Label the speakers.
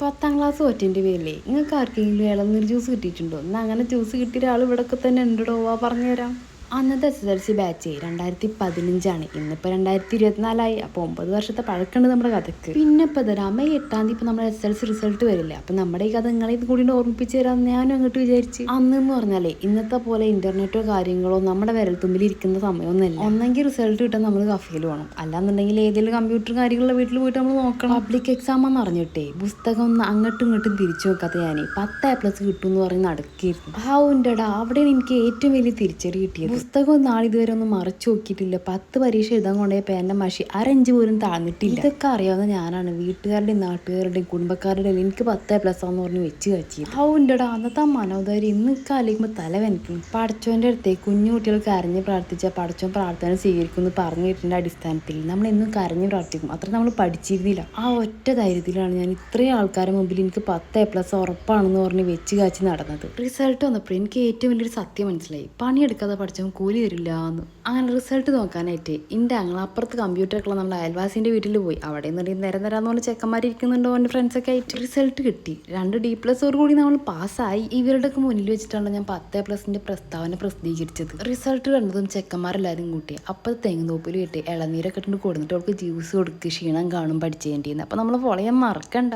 Speaker 1: പത്താം ക്ലാസ് ഒറ്റന്റെ പേരിലേ നിങ്ങൾക്ക് ആർക്കെങ്കിലും ഇളനീർ ജ്യൂസ് കിട്ടിയിട്ടുണ്ടോ? എന്നാൽ അങ്ങനെ ജ്യൂസ് കിട്ടിയ ഒരാൾ ഇവിടെയൊക്കെ തന്നെ ഉണ്ടോ വാ പറഞ്ഞുതരാം. അന്നത്തെ S S L C batch രണ്ടായിരത്തി പതിനഞ്ചാണ് ഇന്നിപ്പോൾ രണ്ടായിരത്തി ഇരുപത്തിനാലായി അപ്പോൾ ഒമ്പത് വർഷത്തെ പഴക്കമുണ്ട് നമ്മുടെ കഥക്ക്. പിന്നെ ഇപ്പോൾ തരാം മെയ് എട്ടാം തീയതി ഇപ്പോൾ നമ്മുടെ എസ് എൽ സി റിസൾട്ട് വരില്ല? അപ്പോൾ നമ്മുടെ ഈ കഥ നിങ്ങളെ ഇത് കൂടി ഓർമ്മിപ്പിച്ച് തരാമെന്ന് ഞാനും അങ്ങോട്ട് വിചാരിച്ച്. അന്ന് എന്ന് പറഞ്ഞാലേ ഇന്നത്തെ പോലെ ഇന്റർനെറ്റോ കാര്യങ്ങളോ നമ്മുടെ വിരൽത്തുമ്പിൽ ഇരിക്കുന്ന സമയമൊന്നുമല്ല. ഒന്നെങ്കിൽ റിസൾട്ട് കിട്ടാൻ നമ്മൾ കഫയിൽ വേണം അല്ലാന്നുണ്ടെങ്കിൽ ഏതെങ്കിലും കമ്പ്യൂട്ടർ കാര്യങ്ങളുള്ള വീട്ടിൽ പോയിട്ട് നമ്മൾ നോക്കണം. പബ്ലിക് എക്സാം എന്ന് അറിഞ്ഞിട്ടേ പുസ്തകം ഒന്ന് അങ്ങോട്ടും ഇങ്ങോട്ടും തിരിച്ചു നോക്കാത്ത ഞാൻ പത്ത് എ പ്ലസ് കിട്ടും എന്ന് പറഞ്ഞ് നടക്കിയിരുന്നു ഹാവുന്റെടാ അവിടെയാണ് എനിക്ക് ഏറ്റവും വലിയ തിരിച്ചറി കിട്ടിയത്. പുസ്തകം നാളിതുവരെ ഒന്നും മറച്ചു നോക്കിയിട്ടില്ല. പത്ത് പരീക്ഷ എഴുതാൻ കൊണ്ടുപോയ പേന്റെ മഷി അരഞ്ച് പോലും താഴ്ന്നിട്ടില്ല ഇതൊക്കെ അറിയാവുന്ന ഞാനാണ്. വീട്ടുകാരുടെയും നാട്ടുകാരുടെയും കുടുംബക്കാരുടെയും എനിക്ക് പത്ത് പ്ലസ് ആന്ന് പറഞ്ഞ് വെച്ച് കച്ചി ഔണ്ടടാ അന്നത്തെ ആ മനോധൈര്യം ഇന്ന് കാലിക്കുമ്പോൾ തല വെനിക്കും പഠിച്ചോന്റെ അടുത്തേ കുഞ്ഞു കുട്ടികൾക്ക് കരഞ്ഞ് പ്രാർത്ഥിച്ച പടച്ചോൻ പ്രാർത്ഥന സ്വീകരിക്കും എന്ന് പറഞ്ഞു കേട്ടിന്റെ അടിസ്ഥാനത്തിൽ. നമ്മൾ എന്നും കരഞ്ഞ് പ്രാർത്ഥിക്കും. അത്ര നമ്മൾ പഠിച്ചിരുന്നില്ല. ആ ഒറ്റ ധൈര്യത്തിലാണ് ഞാൻ ഇത്രയും ആൾക്കാരുടെ മുമ്പിൽ എനിക്ക് പത്ത് പ്ലസ് ഉറപ്പാണെന്ന് പറഞ്ഞ് വെച്ച് കാച്ചി നടന്നത്. റിസൾട്ട് വന്നപ്പോൾ എനിക്ക് ഏറ്റവും വലിയൊരു സത്യം മനസ്സിലായി. പണിയെടുക്കാതെ പഠിച്ചവൻ കൂലി തരില്ല എന്ന് അങ്ങനെ റിസൾട്ട് നോക്കാനായിട്ട് എന്റെ അങ്ങൾ അപ്പുറത്ത് കമ്പ്യൂട്ടറൊക്കെ നമ്മുടെ അയൽവാസിന്റെ വീട്ടിൽ പോയി. അവിടെ നിന്ന് നേരം നേരം പറഞ്ഞ ചെക്കന്മാർ ഇരിക്കുന്നുണ്ടോ എന്റെ ഫ്രണ്ട്സൊക്കെ ആയിട്ട് റിസൾട്ട് കിട്ടി. രണ്ട് ഡി പ്ലസോട് കൂടി നമ്മൾ പാസ്സായി. ഇവരുടെയൊക്കെ മുന്നിൽ വെച്ചിട്ടാണ് ഞാൻ പത്ത് പ്ലസിന്റെ പ്രസ്താവന പ്രസിദ്ധീകരിച്ചത്. റിസൾട്ട് കണ്ടതും ചെക്കന്മാരെല്ലാവരും കൂട്ടി. അപ്പോൾ തെങ്ങുതോപ്പിൽ കിട്ടി ഇളനീരൊക്കെ ഇട്ടിട്ട് കൊടുത്തിട്ട് അവൾക്ക് ജ്യൂസ് കൊടുക്കുക ക്ഷീണം കാണും പഠിച്ചേണ്ടിന്ന് അപ്പോൾ നമ്മൾ പൊളയാൻ മറക്കണ്ട.